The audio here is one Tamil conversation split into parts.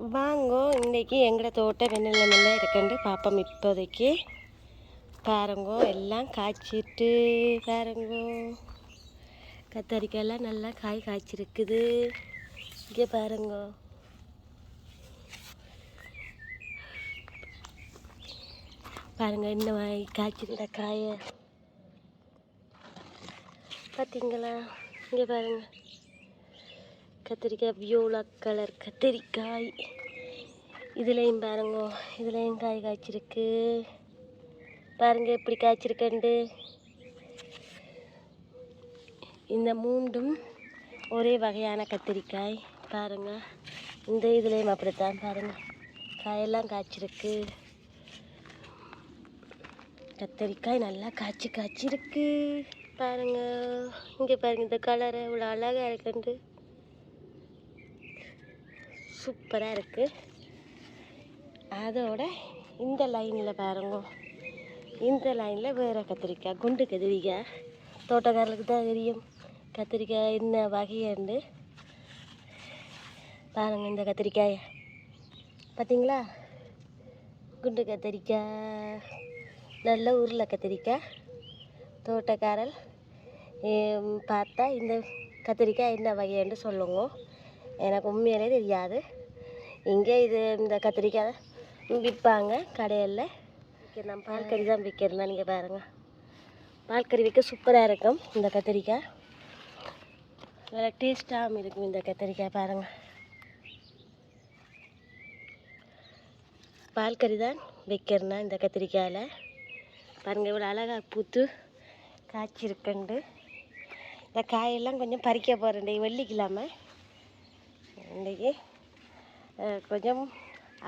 வாங்கோ இன்னைக்கு எங்களோட தோட்டம் வெண்ணிலமெல்லாம் நல்லா இருக்குன்னு பார்ப்போம் இப்போதைக்கு. பாருங்கோ எல்லாம் காய்ச்சிட்டு பாருங்கோ. கத்தரிக்காயெல்லாம் நல்லா காய் காய்ச்சிருக்குது. இங்கே பாருங்கோ. பாருங்க இன்னும் காய்ச்சிருந்த காயை. பார்த்தீங்களா இங்கே பாருங்கள் கத்திரிக்காய் வியோலா கலர் கத்திரிக்காய். இதுலேயும் பாருங்க இதுலேயும் காய் காய்ச்சிருக்கு. பாருங்க எப்படி காய்ச்சிருக்கண்டு இந்த மூண்டும் ஒரே வகையான கத்திரிக்காய். பாருங்க இந்த இதுலேயும் அப்படித்தான் பாருங்க. காயெல்லாம் காய்ச்சிருக்கு. கத்தரிக்காய் நல்லா காய்ச்சி காய்ச்சிருக்கு. பாருங்க இங்கே பாருங்க இந்த கலர் இவ்வளோ அழகாக இருக்குன்ட்டு. சூப்பராக இருக்குது அதோட இந்த லைனில் பாருங்க. இந்த லைனில் வேறு கத்திரிக்காய் குண்டு கத்திரிக்காய் தோட்டக்காரர்களுக்கு தான் தெரியும். கத்திரிக்காய் என்ன வகையண்டு பாருங்க இந்த கத்திரிக்காய். பார்த்தீங்களா குண்டு கத்திரிக்காய் நல்ல உருளை கத்திரிக்காய். தோட்டக்காரர் பார்த்தா இந்த கத்திரிக்காய் என்ன வகைன்னு சொல்லுங்க. எனக்கு உண்மையிலே தெரியாது. இங்கே இது இந்த கத்திரிக்காய் விற்பாங்க கடையில் நான் பால் கறி தான் விற்கிறேன் நீங்கள் பாருங்கள் பால் கறி விற்க சூப்பராக இருக்கும் இந்த கத்திரிக்காய். நல்லா டேஸ்ட்டாகவும் இருக்கும் இந்த கத்திரிக்காய் பாருங்கள் பால் கறி தான் வைக்கிறேன்னா இந்த கத்திரிக்காயில். பாருங்கள் இவ்வளோ அழகாக பூத்து காய்ச்சிருக்கண்டு இந்த காயெல்லாம் கொஞ்சம் பறிக்க போகிறேன் வெள்ளிக்கிழமை. இன்றைக்கி கொஞ்சம்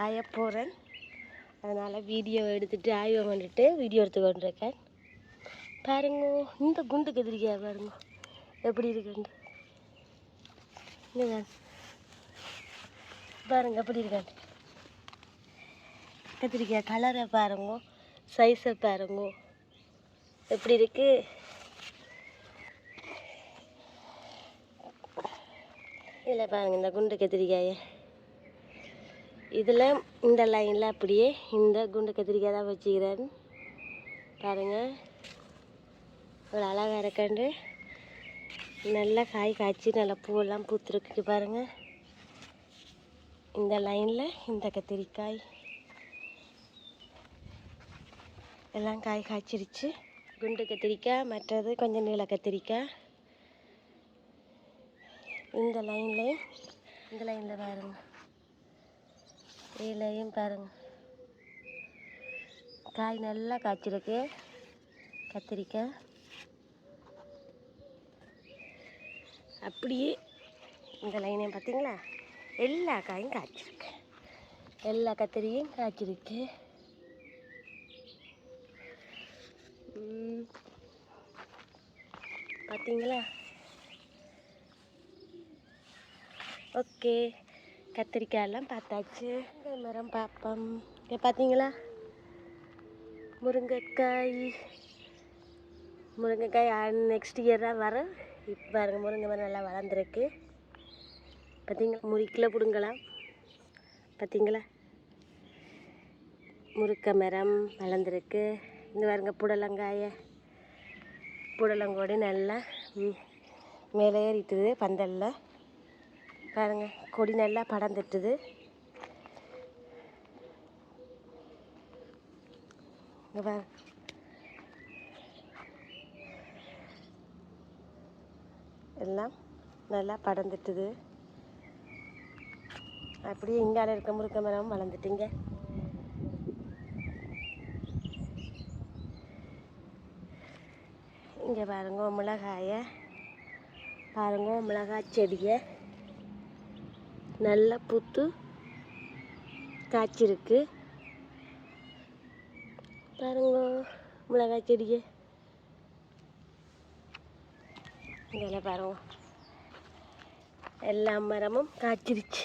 ஆய போகிறேன் அதனால் வீடியோ எடுத்துகிட்டு ஆய்வு பண்ணிட்டு வீடியோ எடுத்து கொண்டிருக்கேன். பாருங்க இந்த குண்டு கத்திரிக்காய் பாருங்க. எப்படி இருக்குண்டு இங்க பாருங்க எப்படி இருக்காண்டு கத்திரிக்காய் கலரை பாருங்க சைஸை பாருங்க. எப்படி இருக்குது இதில் பாருங்கள் இந்த குண்டு கத்திரிக்காயை. இதில் இந்த லைனில் அப்படியே இந்த குண்டு கத்திரிக்காய் தான் வச்சுக்கிறாரு. பாருங்கள் ஒரு அழகாக இருக்காண்டு. நல்லா காய் காய்ச்சி நல்லா பூவெல்லாம் பூத்துருக்கு பாருங்கள் இந்த லைனில் இந்த கத்திரிக்காய். எல்லாம் காய் காய்ச்சிருச்சு. குண்டு கத்திரிக்காய் மற்றது கொஞ்சம் நீள கத்திரிக்காய். இந்த லைன்லேயும் இந்த லைனில் பாருங்க. இதுலேயும் பாருங்க. காய் நல்லா காய்ச்சிருக்கு. கத்திரிக்காய். அப்படியே இந்த லைனையும் பார்த்தீங்களா? எல்லா காயும் காய்ச்சிருக்கு. எல்லா கத்திரியும் காய்ச்சிருக்கு. பார்த்தீங்களா? ஓகே. கத்திரிக்காயெல்லாம் பார்த்தாச்சு. இந்த மரம் பார்ப்போம் இங்கே பார்த்தீங்களா முருங்கைக்காய். முருங்கைக்காய் நெக்ஸ்ட் இயர் தான் வரும். இப்போ பாருங்க முருங்கை மரம் நல்லா வளர்ந்துருக்கு. பார்த்தீங்களா முறிக்கில் பிடுங்கலாம். பார்த்தீங்களா முருக்கை மரம் வளர்ந்துருக்கு. இந்த பாருங்க புடலங்காயை. புடலங்கோடு நல்லா மேலே ஏறிட்டுது பந்தலில். பாருங்க கொடி நல்லா படர்ந்துட்டுது. இங்க பாருங்க. எல்லாம் நல்லா படர்ந்துட்டுது. அப்படியே இங்கால இருக்க முருக்க மரம் வளர்ந்துட்டுங்க. இங்கே பாருங்க மிளகாய. பாருங்க மிளகாய் செடியை. நல்லா பூத்து காய்ச்சிருக்கு. பாருங்க மிளகாய் செடியை. இதெல்லாம் பாருங்க. எல்லா மரமும் காய்ச்சிருச்சு.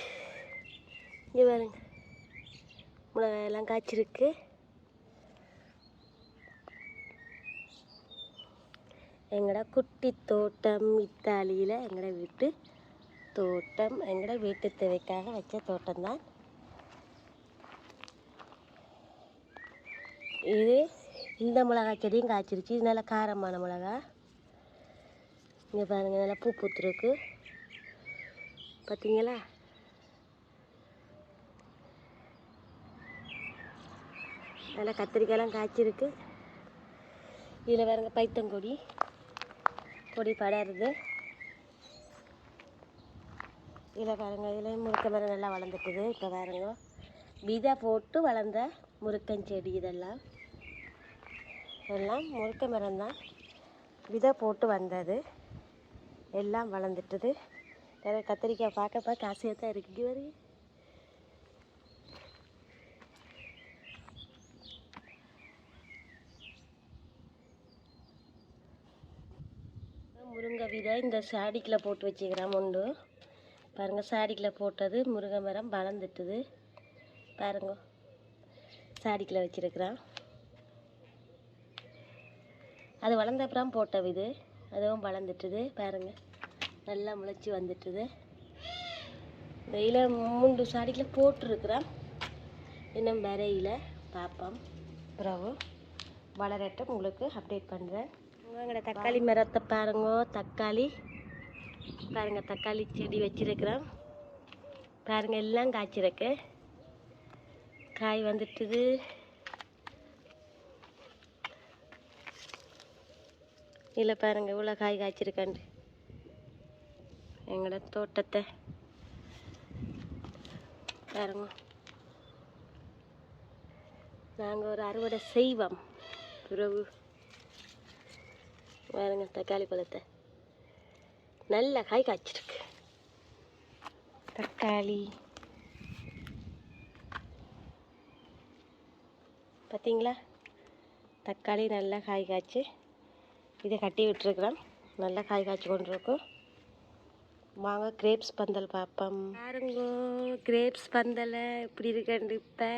இங்கே பாருங்க. மிளகாயெல்லாம் காய்ச்சிருக்கு. எங்களோட குட்டி தோட்டம் இத்தாலியில் எங்களோட வீட்டு தோட்டம். எங்களோட வீட்டு தேவைக்காக வச்ச தோட்டம்தான். இது இந்த மிளகா செடியும் காய்ச்சிருச்சு. இது நல்லா காரமான மிளகாய் இங்கே பாருங்கள் நல்லா பூ பூத்துருக்கு. பார்த்தீங்களா நல்லா கத்திரிக்காயெல்லாம் காய்ச்சிருக்கு. இதில் பாருங்கள் பைத்தங்கொடி. கொடி படருது. இதில் பாருங்க இதுலேயும் முருக்கை மரம் நல்லா வளர்ந்துட்டுது இப்போ பாருங்க விதை போட்டு வளர்ந்த முருக்கஞ்செடி இதெல்லாம். எல்லாம் முருக்கை மரம் தான் விதை போட்டு வந்தது. எல்லாம் வளர்ந்துட்டுது. வேற கத்திரிக்காய் பார்க்க பார்க்க ஆசையாக தான் இருக்கு. இங்க முருங்கை விதை இந்த சாடிக்கில் போட்டு வச்சுக்கிறேன் உண்டு பாருங்க சாடிக்கில் போட்டது முருங்கை மரம் வளர்ந்துட்டுது. பாருங்க சாடிக்கில் வச்சிருக்கிறேன். அது வளர்ந்த அப்புறம் போட்ட இது. அதுவும் வளர்ந்துட்டுது. பாருங்க நல்லா முளைச்சி வந்துட்டுது. இதில் மூன்று சாடிக்கில் போட்டிருக்கிறேன். இன்னும் வரையில் பார்ப்போம் பிறகு வளரட்டும். உங்களுக்கு அப்டேட் பண்ணுறேன் எங்களோட தக்காளி மரத்தை பாருங்க தக்காளி. பாருங்க தக்காளி செடி வச்சிருக்கிறோம். பாருங்க எல்லாம் காய்ச்சிருக்கு. காய் வந்துட்டுது. இல்லை பாருங்க இவ்வளோ காய் காய்ச்சிருக்காண்டு. எங்களோட தோட்டத்தை. பாருங்க. நாங்கள் ஒரு அறுவடை செய்வோம். பிறகு. பாருங்க தக்காளி பழத்தை. நல்ல காய் காய்ச்சிருக்கு. தக்காளி. பார்த்தீங்களா தக்காளி நல்லா காய் காய்ச்சி இதை கட்டி விட்டுருக்குறோம் நல்லா காய் காய்ச்சி கொண்டு இருக்கும் வாங்க கிரேப்ஸ் பந்தல் பார்ப்போம். பாருங்க கிரேப்ஸ் பந்தலை எப்படி இருக்கண்டு இப்போ?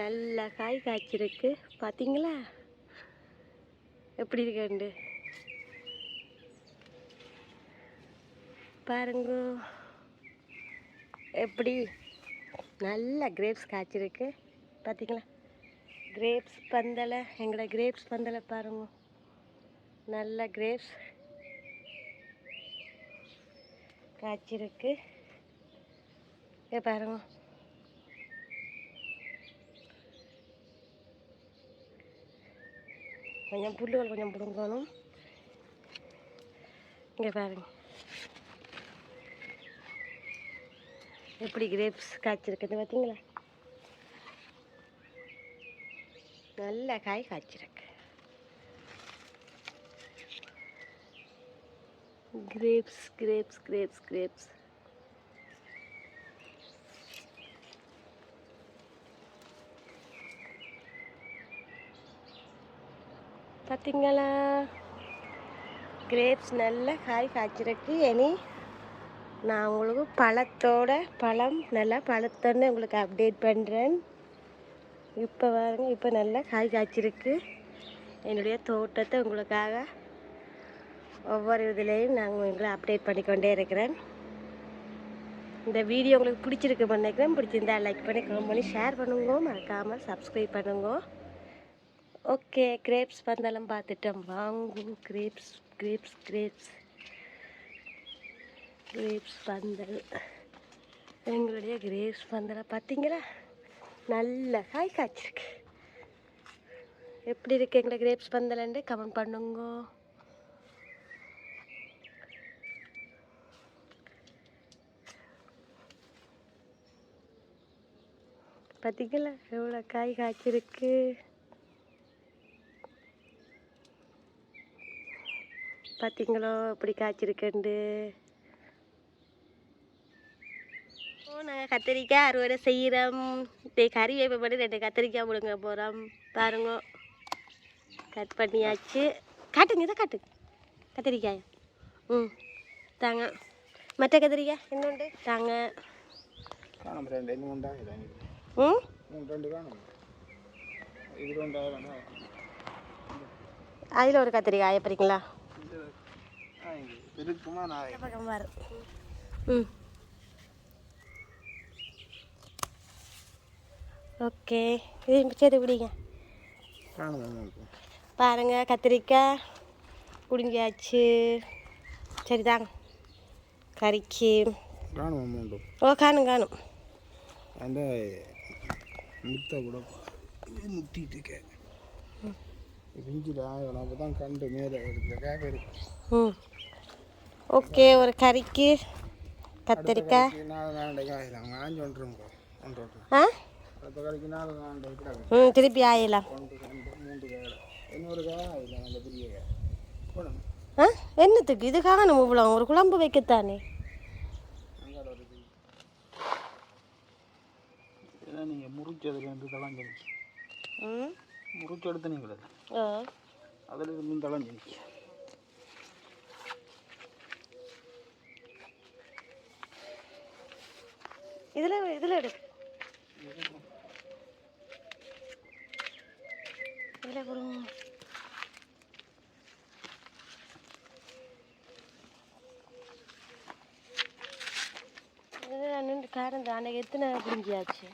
நல்ல காய் காய்ச்சிருக்கு. பார்த்தீங்களா எப்படி இருக்கண்டு பாருங்க. எப்படி நல்ல கிரேப்ஸ் காய்ச்சிருக்கு. பார்த்திங்களா கிரேப்ஸ் பந்தலை எங்களோட கிரேப்ஸ் பந்தலை பாருங்க. நல்ல கிரேப்ஸ் காய்ச்சிருக்கு. பாருங்க. கொஞ்சம் புல்லுகள் கொஞ்சம் பிடுங்கணும். இங்கே பாருங்கள் எப்படி கிரேப்ஸ் காய்ச்சிருக்குது பார்த்தீங்களா நல்ல காய் காய்ச்சிருக்கு. கிரேப்ஸ் கிரேப்ஸ் கிரேப்ஸ் கிரேப்ஸ் பார்த்தீங்களா கிரேப்ஸ் நல்ல காய் காய்ச்சிருக்கு. இனி நான் உங்களுக்கு பழத்தோட பழம் நல்லா பழத்தோன்னு உங்களுக்கு அப்டேட் பண்ணுறேன் இப்போ பாருங்க இப்போ நல்லா காய் காய்ச்சிருக்கு. என்னுடைய தோட்டத்தை உங்களுக்காக ஒவ்வொரு இதுலேயும் நாங்கள் உங்களை அப்டேட் பண்ணிக்கொண்டே இருக்கிறேன். இந்த வீடியோ உங்களுக்கு பிடிச்சிருக்கு நினைக்கிறேன். பிடிச்சிருந்தா லைக் பண்ணி கமெண்ட் பண்ணி ஷேர் பண்ணுங்க. மறக்காமல் சப்ஸ்கிரைப் பண்ணுங்க. ஓகே கிரேப்ஸ் பந்தெல்லாம் பார்த்துட்டோம். வாங்கும். கிரேப்ஸ் கிரேப்ஸ் கிரேப்ஸ் கிரேப்ஸ் பந்தல் எங்களுடைய கிரேப்ஸ் பந்தலை பார்த்தீங்களா? நல்ல காய் காய்ச்சிருக்கு எப்படி இருக்கு எங்களை கிரேப்ஸ் பந்தலண்டு கமெண்ட் பண்ணுங்க. பார்த்தீங்களா? எவ்வளோ காய் காய்ச்சிருக்கு பார்த்தீங்களோ? எப்படி காய்ச்சிருக்கேண்டு ஓ நாங்கள் கத்திரிக்காய் அறுவடை செய்கிறோம் இதை கறி வைப்ப பண்ணி ரெண்டு கத்திரிக்காய் முழுங்க போகிறோம் பாருங்க. கட் பண்ணியாச்சு. காட்டுங்க இதை காட்டுங்க. கத்திரிக்காய். ம் தாங்க. மற்ற கத்திரிக்காய்? என்னண்டு தாங்க. ம்? அதில் ஒரு கத்திரிக்காய் எப்படிங்களா ம். ஓகே. இது சேர்த்து பிடிங்க பாருங்க கத்திரிக்காய் குடிஞ்சாச்சு சரிதாங்க. கறிக்கு. ஓ காணும் காணும். அந்த முத்தை கூட முத்திட்டு இருக்கேன் தான் கண்டு மேலே ம். ஓகே ஒரு கறிக்கு கத்திரிக்காய். ஆ? ம் திருப்பி ஆயிடலாம் ஆ? என்னத்துக்கு? இது காணும் இவ்வளோ ஒரு குழம்பு வைக்கத்தானே? நீங்கள் முறிச்சதுலேருந்து தளஞ்சிருச்சு ம். முறிச்சு எடுத்து நீங்கள் அதில் இருந்து தளஞ்சிருச்சு இதில் இதில் எடு. இதில் கொடுங்க காரம் தானே எத்தனை புரிஞ்சியாச்சு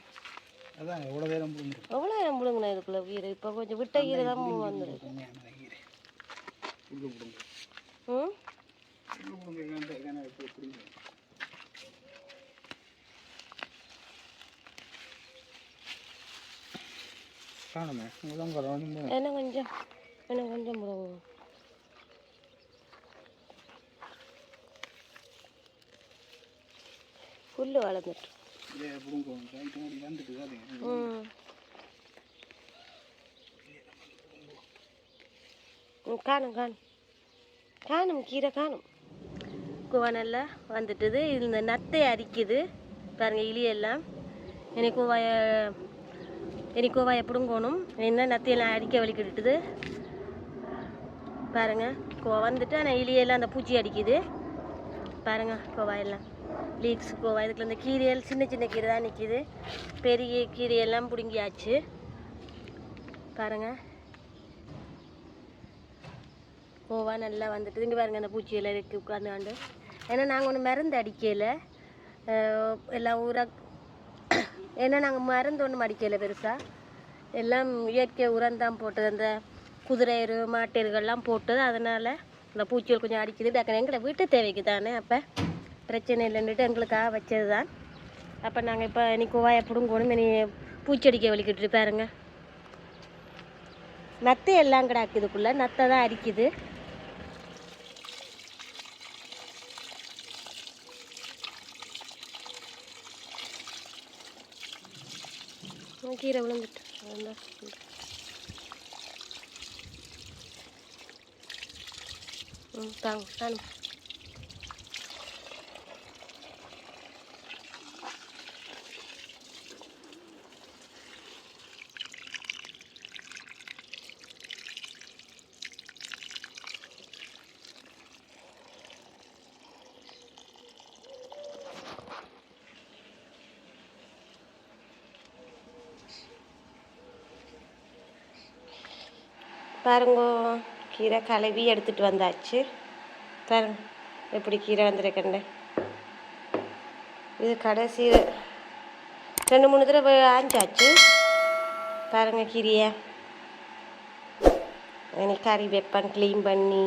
அதான் எவ்வளோ நேரம் புரிஞ்சிருக்கு எவ்வளோ நேரம் முழுங்கின இதுக்குள்ள கீரை? இப்போ கொஞ்சம் விட்ட கீரை தான் வந்துடும் ம் உள்ளு பிடுங்க இதானே எப்படி பிடிங்க காணுமே உங்களாம் வந்து என்ன கொஞ்சம் என்ன கொஞ்சம் முழுங்க புல்லு வளர்ந்துட்டு காணும் காணும் காணும் கீரை காணும் குவா நல்லா வந்துட்டுது. இந்த நத்தை அரிக்குது. பாருங்க இலியெல்லாம். இனி எனக்கோவா எப்படும் கோவாயை என்ன நத்தையெல்லாம் அடிக்க வலிக்கிட்டுது பாருங்கள் கோவா வந்துட்டு ஆனால் இலியெல்லாம் அந்த பூச்சி அடிக்குது. பாருங்க கோவாயெல்லாம் லீக்ஸ் கோவா இதுக்குள்ள இந்த கீரையல் சின்ன சின்ன கீரை தான் நிற்கிது பெரிய கீரையெல்லாம் பிடுங்கியாச்சு. பாருங்க. கோவா நல்லா வந்துட்டு இங்கே பாருங்கள் அந்த பூச்சியெல்லாம் இருக்குது உட்காந்து ஏன்னா நாங்கள் ஒன்றும் மருந்து அடிக்கலை. எல்லாம் ஊராக ஏன்னா நாங்கள் மருந்து ஒன்றும் அடிக்கலை பெருசாக எல்லாம் இயற்கை உரம் தான் போட்டது. அந்த குதிரை எரு மாட்டு போட்டது. அதனால் இந்த பூச்சிகள் கொஞ்சம் அடிக்குது. டக்குனு எங்களை வீட்டு தேவைக்கு தானே அப்போ. பிரச்சனை இல்லைன்னுட்டு எங்களுக்காக வச்சது தான் அப்போ நாங்கள் இப்போ இனி கோவாயை பிடுங்கணும். இனி பூச்சி அடிக்க வலிக்கிட்டு பாருங்க. நத்தை எல்லாம் கிடாக்குதுக்குள்ளே நத்தை தான் அரிக்குது. கீரை விழுந்துட்டு அதான் ம் தாங்க தாங்க பாருங்க கீரை கழுவி எடுத்துட்டு வந்தாச்சு. பாருங்க எப்படி கீரை வந்துருக்கண்டே இது கடைசி ரெண்டு மூணு தடவை ஆஞ்சாச்சு. பாருங்க கீரையை. இனி கறி வைப்பேன் க்ளீன் பண்ணி